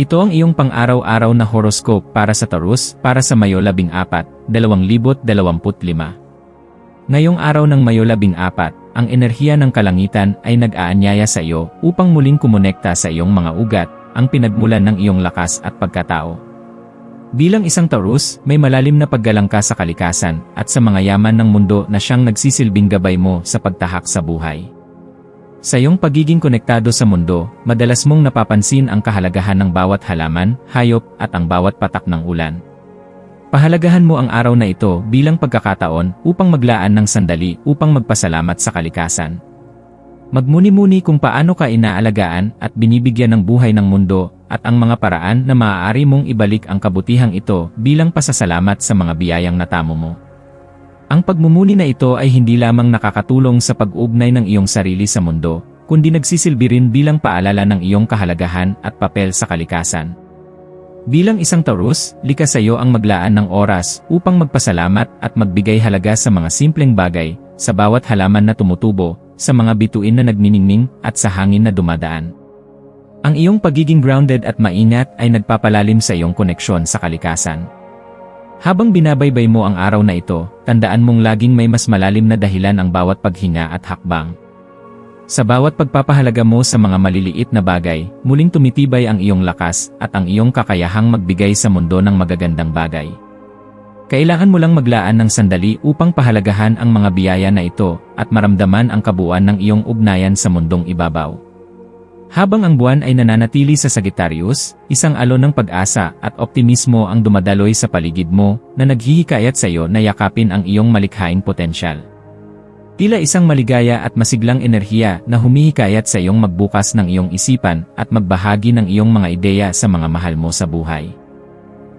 Ito ang iyong pang-araw-araw na horoscope para sa Taurus para sa Mayo 14, 2025. Ngayong araw ng Mayo 14, ang enerhiya ng kalangitan ay nag-aanyaya sa iyo upang muling kumonekta sa iyong mga ugat, ang pinagmulan ng iyong lakas at pagkatao. Bilang isang Taurus, may malalim na paggalang ka sa kalikasan at sa mga yaman ng mundo na siyang nagsisilbing gabay mo sa pagtahak sa buhay. Sa iyong pagiging konektado sa mundo, madalas mong napapansin ang kahalagahan ng bawat halaman, hayop, at ang bawat patak ng ulan. Pahalagahan mo ang araw na ito bilang pagkakataon upang maglaan ng sandali upang magpasalamat sa kalikasan. Magmuni-muni kung paano ka inaalagaan at binibigyan ng buhay ng mundo at ang mga paraan na maaari mong ibalik ang kabutihang ito bilang pasasalamat sa mga biyayang natamo mo. Ang pagmumuni na ito ay hindi lamang nakakatulong sa pag-ugnay ng iyong sarili sa mundo, kundi nagsisilbi rin bilang paalala ng iyong kahalagahan at papel sa kalikasan. Bilang isang Taurus, likas sa iyo ang maglaan ng oras upang magpasalamat at magbigay halaga sa mga simpleng bagay, sa bawat halaman na tumutubo, sa mga bituin na nagniningning at sa hangin na dumadaan. Ang iyong pagiging grounded at maingat ay nagpapalalim sa iyong koneksyon sa kalikasan. Habang binabaybay mo ang araw na ito, tandaan mong laging may mas malalim na dahilan ang bawat paghinga at hakbang. Sa bawat pagpapahalaga mo sa mga maliliit na bagay, muling tumitibay ang iyong lakas at ang iyong kakayahang magbigay sa mundo ng magagandang bagay. Kailangan mo lang maglaan ng sandali upang pahalagahan ang mga biyaya na ito at maramdaman ang kabuuan ng iyong ugnayan sa mundong ibabaw. Habang ang buwan ay nananatili sa Sagittarius, isang alon ng pag-asa at optimismo ang dumadaloy sa paligid mo na naghihikayat sa iyo na yakapin ang iyong malikhaing potensyal. Tila isang maligaya at masiglang enerhiya na humihikayat sa iyong magbukas ng iyong isipan at magbahagi ng iyong mga ideya sa mga mahal mo sa buhay.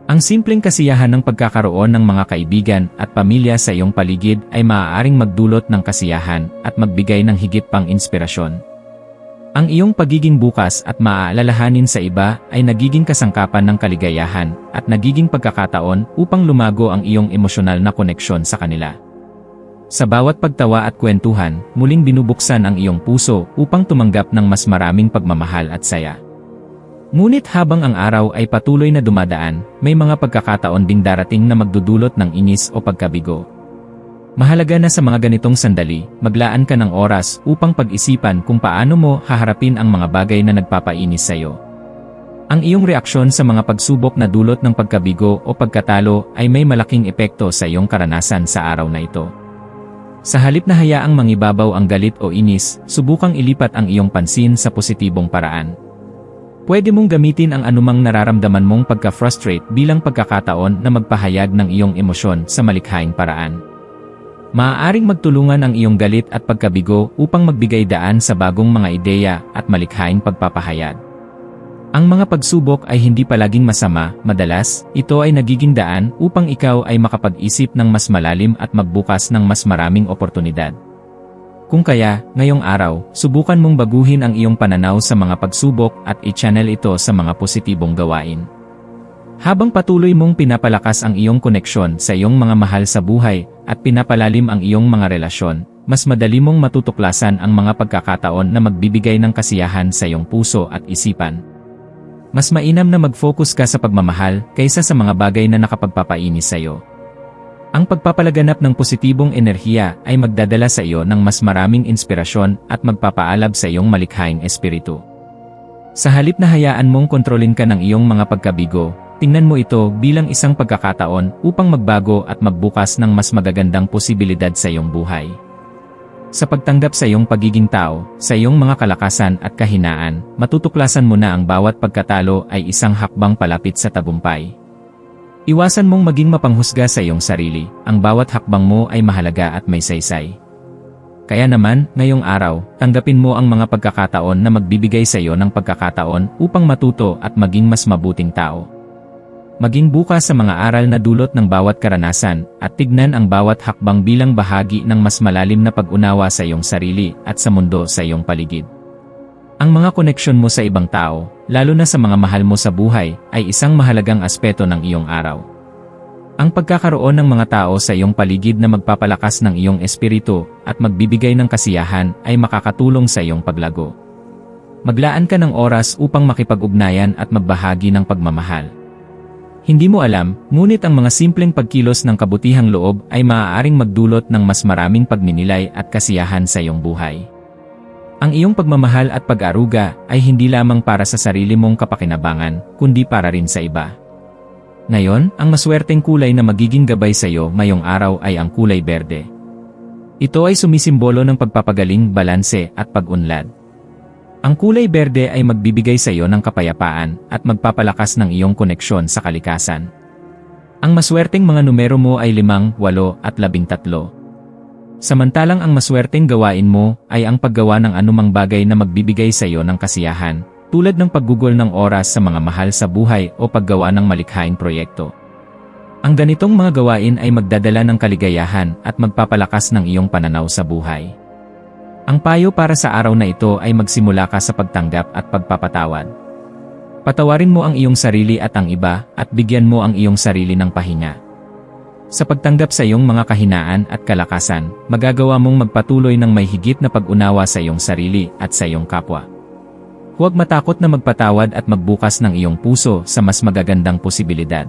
Ang simpleng kasiyahan ng pagkakaroon ng mga kaibigan at pamilya sa iyong paligid ay maaaring magdulot ng kasiyahan at magbigay ng higit pang inspirasyon ang iyong pagiging bukas at maaalalahanin sa iba ay nagiging kasangkapan ng kaligayahan at nagiging pagkakataon upang lumago ang iyong emosyonal na koneksyon sa kanila. Sa bawat pagtawa at kwentuhan, muling binubuksan ang iyong puso upang tumanggap ng mas maraming pagmamahal at saya. Ngunit habang ang araw ay patuloy na dumadaan, may mga pagkakataon ding darating na magdudulot ng inis o pagkabigo. Mahalaga na sa mga ganitong sandali, maglaan ka ng oras upang pag-isipan kung paano mo haharapin ang mga bagay na nagpapainis sa iyo. Ang iyong reaksyon sa mga pagsubok na dulot ng pagkabigo o pagkatalo ay may malaking epekto sa iyong karanasan sa araw na ito. Sa halip na hayaang mangibabaw ang galit o inis, subukang ilipat ang iyong pansin sa positibong paraan. Pwede mong gamitin ang anumang nararamdaman mong pagka-frustrate bilang pagkakataon na magpahayag ng iyong emosyon sa malikhaing paraan. Maaaring magtulungan ang iyong galit at pagkabigo upang magbigay daan sa bagong mga ideya at malikhaing pagpapahayag. Ang mga pagsubok ay hindi palaging masama, madalas, ito ay nagiging daan upang ikaw ay makapag-isip ng mas malalim at magbukas ng mas maraming oportunidad. Kung kaya, ngayong araw, subukan mong baguhin ang iyong pananaw sa mga pagsubok at i-channel ito sa mga positibong gawain. Habang patuloy mong pinapalakas ang iyong koneksyon sa iyong mga mahal sa buhay at pinapalalim ang iyong mga relasyon, mas madali mong matutuklasan ang mga pagkakataon na magbibigay ng kasiyahan sa iyong puso at isipan. Mas mainam na mag-focus ka sa pagmamahal kaysa sa mga bagay na nakapagpapainis sa iyo. Ang pagpapalaganap ng positibong enerhiya ay magdadala sa iyo ng mas maraming inspirasyon at magpapaalab sa iyong malikhaing espiritu. Sa halip na hayaan mong kontrolin ka ng iyong mga pagkabigo, Tingnan mo ito bilang isang pagkakataon upang magbago at magbukas ng mas magagandang posibilidad sa iyong buhay. Sa pagtanggap sa iyong pagiging tao, sa iyong mga kalakasan at kahinaan, matutuklasan mo na ang bawat pagkatalo ay isang hakbang palapit sa tagumpay. Iwasan mong maging mapanghusga sa iyong sarili, ang bawat hakbang mo ay mahalaga at may saysay. Kaya naman, ngayong araw, tanggapin mo ang mga pagkakataon na magbibigay sa iyo ng pagkakataon upang matuto at maging mas mabuting tao. Maging bukas sa mga aral na dulot ng bawat karanasan at tignan ang bawat hakbang bilang bahagi ng mas malalim na pag-unawa sa iyong sarili at sa mundo sa iyong paligid. Ang mga koneksyon mo sa ibang tao, lalo na sa mga mahal mo sa buhay, ay isang mahalagang aspeto ng iyong araw. Ang pagkakaroon ng mga tao sa iyong paligid na magpapalakas ng iyong espiritu at magbibigay ng kasiyahan ay makakatulong sa iyong paglago. Maglaan ka ng oras upang makipag-ugnayan at magbahagi ng pagmamahal. Hindi mo alam, ngunit ang mga simpleng pagkilos ng kabutihang loob ay maaaring magdulot ng mas maraming pagninilay at kasiyahan sa iyong buhay. Ang iyong pagmamahal at pag-aruga ay hindi lamang para sa sarili mong kapakinabangan, kundi para rin sa iba. Ngayon, ang maswerteng kulay na magiging gabay sa iyo ngayong araw ay ang kulay berde. Ito ay sumisimbolo ng pagpapagaling, balanse at pag-unlad. Ang kulay berde ay magbibigay sa iyo ng kapayapaan at magpapalakas ng iyong koneksyon sa kalikasan. Ang maswerteng mga numero mo ay 5, 8 at 13. Samantalang ang maswerteng gawain mo ay ang paggawa ng anumang bagay na magbibigay sa iyo ng kasiyahan, tulad ng paggugol ng oras sa mga mahal sa buhay o paggawa ng malikhaing proyekto. Ang ganitong mga gawain ay magdadala ng kaligayahan at magpapalakas ng iyong pananaw sa buhay. Ang payo para sa araw na ito ay magsimula ka sa pagtanggap at pagpapatawad. Patawarin mo ang iyong sarili at ang iba at bigyan mo ang iyong sarili ng pahinga. Sa pagtanggap sa iyong mga kahinaan at kalakasan, magagawa mong magpatuloy ng may higit na pag-unawa sa iyong sarili at sa iyong kapwa. Huwag matakot na magpatawad at magbukas ng iyong puso sa mas magagandang posibilidad.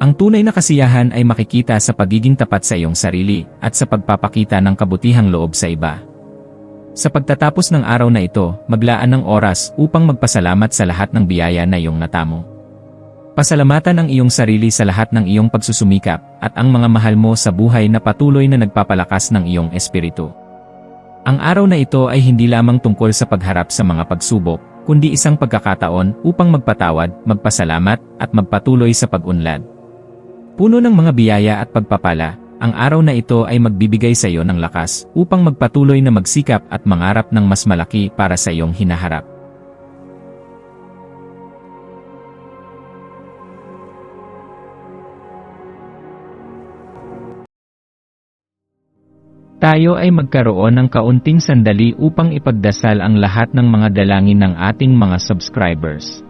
Ang tunay na kasiyahan ay makikita sa pagiging tapat sa iyong sarili at sa pagpapakita ng kabutihang loob sa iba. Sa pagtatapos ng araw na ito, maglaan ng oras upang magpasalamat sa lahat ng biyaya na iyong natamo. Pasalamatan ang iyong sarili sa lahat ng iyong pagsusumikap at ang mga mahal mo sa buhay na patuloy na nagpapalakas ng iyong espiritu. Ang araw na ito ay hindi lamang tungkol sa pagharap sa mga pagsubok, kundi isang pagkakataon upang magpatawad, magpasalamat, at magpatuloy sa pag-unlad. Puno ng mga biyaya at pagpapala, ang araw na ito ay magbibigay sa iyo ng lakas upang magpatuloy na magsikap at mangarap ng mas malaki para sa iyong hinaharap. Tayo ay magkaroon ng kaunting sandali upang ipagdasal ang lahat ng mga dalangin ng ating mga subscribers